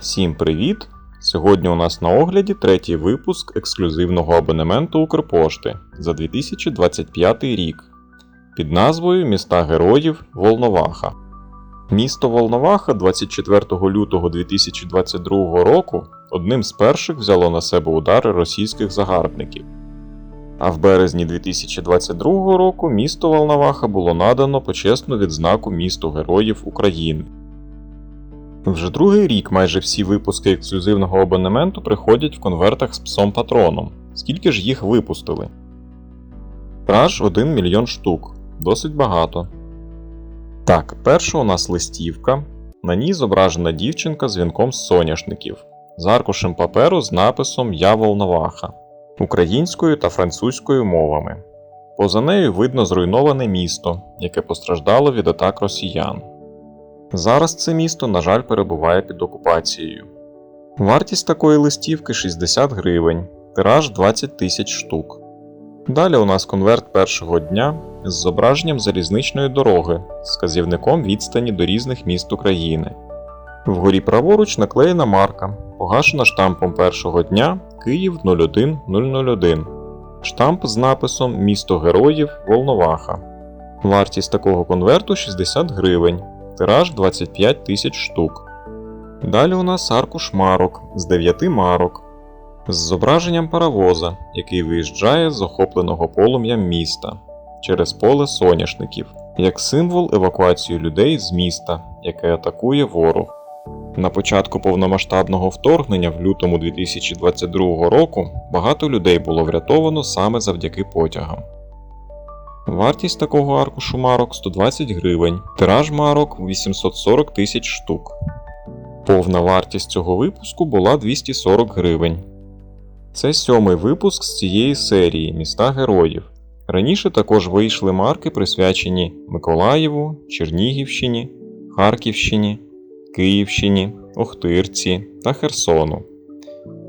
Всім привіт! Сьогодні у нас на огляді третій випуск ексклюзивного абонементу Укрпошти за 2025 рік під назвою Міста Героїв Волноваха. Місто Волноваха 24 лютого 2022 року одним з перших взяло на себе удари російських загарбників. А в березні 2022 року місто Волноваха було надано почесну відзнаку місту Героїв України. Вже другий рік майже всі випуски ексклюзивного абонементу приходять в конвертах з псом патроном. Скільки ж їх випустили? Тираж 1 мільйон штук. Досить багато. Так, перша у нас листівка. На ній зображена дівчинка з вінком з соняшників, з аркушем паперу з написом Я Волноваха українською та французькою мовами. Поза нею видно зруйноване місто, яке постраждало від атак росіян. Зараз це місто, на жаль, перебуває під окупацією. Вартість такої листівки 60 гривень, тираж 20 тисяч штук. Далі у нас конверт першого дня з зображенням залізничної дороги з казівником відстані до різних міст України. Вгорі праворуч наклеєна марка, погашена штампом першого дня Київ 01001. Штамп з написом Місто Героїв Волноваха. Вартість такого конверту 60 гривень тираж 25 тисяч штук. Далі у нас аркуш марок з 9 марок з зображенням паровоза, який виїжджає з охопленого полум'ям міста через поле соняшників, як символ евакуації людей з міста, яке атакує ворог. На початку повномасштабного вторгнення в лютому 2022 року багато людей було врятовано саме завдяки потягам. Вартість такого аркушу марок 120 гривень, тираж марок 840 тисяч штук. Повна вартість цього випуску була 240 гривень. Це сьомий випуск з цієї серії Міста Героїв. Раніше також вийшли марки, присвячені Миколаєву, Чернігівщині, Харківщині, Київщині, Охтирці та Херсону.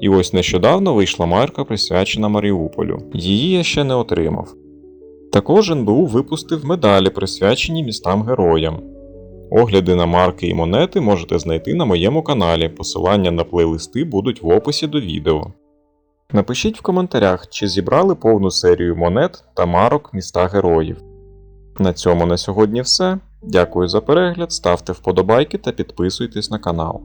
І ось нещодавно вийшла марка, присвячена Маріуполю. Її я ще не отримав. Також НБУ випустив медалі, присвячені містам героям. Огляди на марки і монети можете знайти на моєму каналі. Посилання на плейлисти будуть в описі до відео. Напишіть в коментарях, чи зібрали повну серію монет та марок міста героїв. На цьому на сьогодні все. Дякую за перегляд, ставте вподобайки та підписуйтесь на канал.